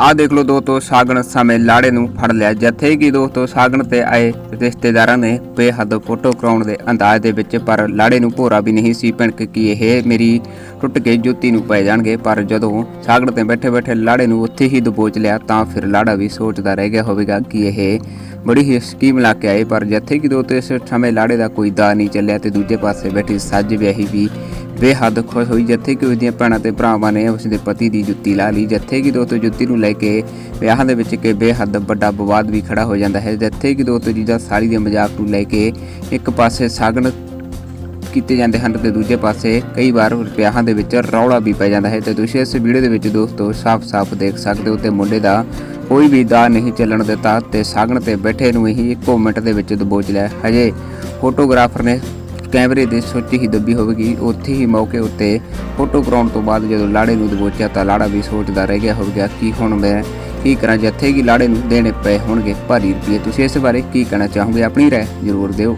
ਆਹ ਦੇਖ ਲਓ ਦੋਸਤੋ, ਸਾਗਣ ਸਮੇਂ ਲਾੜੇ ਨੂੰ ਫੜ ਲਿਆ। ਜਿੱਥੇ ਕਿ ਦੋਸਤੋ, ਸਾਗਣ ਤੇ ਆਏ ਰਿਸ਼ਤੇਦਾਰਾਂ ਨੇ ਬੇਹੱਦ ਫੋਟੋ ਕਰਾਉਣ ਦੇ ਅੰਦਾਜ਼ ਦੇ ਵਿੱਚ, ਪਰ ਲਾੜੇ ਨੂੰ ਭੋਰਾ ਵੀ ਨਹੀਂ ਸੀ ਭਿਣਕ ਕਿ ਇਹ ਮੇਰੀ ਟੁੱਟ ਕੇ ਜੁੱਤੀ ਨੂੰ ਪੈ ਜਾਣਗੇ। ਪਰ ਜਦੋਂ ਸਾਗਣ ਤੇ ਬੈਠੇ ਬੈਠੇ ਲਾੜੇ ਨੂੰ ਉੱਥੇ ਹੀ ਦਬੋਚ ਲਿਆ, ਤਾਂ ਫਿਰ ਲਾੜਾ ਵੀ ਸੋਚਦਾ ਰਹਿ ਗਿਆ ਹੋਵੇਗਾ ਕਿ ਇਹ ਬੜੀ ਹੀ ਸਕੀਮ ਲਾ ਕੇ ਆਏ। ਪਰ ਜਿੱਥੇ ਕਿ ਦੋਸਤੋ, ਇਸ ਸਮੇਂ ਲਾੜੇ ਦਾ ਕੋਈ ਦਾ ਨਹੀਂ ਚੱਲਿਆ ਤੇ ਦੂਜੇ ਪਾਸੇ ਬੈਠੀ ਸੱਜ ਵਿਆਹੀ ਵੀ ਬੇਹੱਦ ਖੁਸ਼ ਹੋਈ ਜਿੱਥੇ ਕਿ ਉਸ ਦੀਆਂ ਭੈਣਾਂ ਤੇ ਭਰਾਵਾਂ ਨੇ ਉਸਦੇ ਪਤੀ ਦੀ ਜੁੱਤੀ ਲਾ ਲਈ, ਜਿੱਥੇ ਕਿ ਦੋਸਤੋ ਜੁੱਤੀ ਨੂੰ ਲੈ ਕੇ ਵਿਆਹਾਂ ਦੇ ਵਿੱਚ ਕਿ ਬੇਹੱਦ ਵੱਡਾ ਵਿਵਾਦ ਵੀ ਖੜਾ ਹੋ ਜਾਂਦਾ ਹੈ, ਜਿੱਥੇ ਕਿ ਦੋਸਤੋ ਜੀਜਾ ਸਾਰੀ ਦੇ ਮਜ਼ਾਕ ਨੂੰ ਲੈ ਕੇ ਇੱਕ ਪਾਸੇ ਸਾਗਣ ਕੀਤੇ ਜਾਂਦੇ ਹਨ ਤੇ ਦੂਜੇ ਪਾਸੇ ਕਈ ਵਾਰ ਵਿਆਹਾਂ ਦੇ ਵਿੱਚ ਰੌਲਾ ਵੀ ਪੈ ਜਾਂਦਾ ਹੈ। ਤੇ ਤੁਸੀਂ ਇਸ ਵੀਡੀਓ ਦੇ ਵਿੱਚ ਦੋਸਤੋ ਸਾਫ਼-ਸਾਫ਼ ਦੇਖ ਸਕਦੇ ਹੋ ਤੇ ਮੁੰਡੇ ਦਾ ਕੋਈ ਵੀ ਦਾ ਨਹੀਂ ਚੱਲਣ ਦਿੱਤਾ ਤੇ ਸਾਗਣ ਤੇ ਬੈਠੇ ਨੂੰ ਹੀ ਇੱਕੋ ਮਿੰਟ ਦੇ ਵਿੱਚ ਦਬੋਚ ਲਿਆ ਹਜੇ ਫੋਟੋਗ੍ਰਾਫਰ ਨੇ ਕੈਮਰੇ ਦੇ ਸੁੱਚ ਹੀ ਦੱਬੀ ਹੋਵੇਗੀ। ਉੱਥੇ ਹੀ ਮੌਕੇ ਉੱਤੇ ਫੋਟੋ ਕਰਾਉਣ ਤੋਂ ਬਾਅਦ ਜਦੋਂ ਲਾੜੇ ਨੂੰ ਦਬੋਚਿਆ ਤਾਂ ਲਾੜਾ ਵੀ ਸੋਚਦਾ ਰਹਿ ਗਿਆ ਹੋਵੇਗਾ ਕਿ ਹੁਣ ਮੈਂ ਕੀ ਕਰਾਂ? ਜਿੱਥੇ ਕਿ ਲਾੜੇ ਨੂੰ ਦੇਣੇ ਪਏ ਹੋਣਗੇ ਭਾਰੀ ਰੁਪਏ, ਤੁਸੀਂ ਇਸ ਬਾਰੇ ਕੀ ਕਹਿਣਾ ਚਾਹੋਗੇ? ਆਪਣੀ ਰਾਏ ਜ਼ਰੂਰ ਦਿਓ।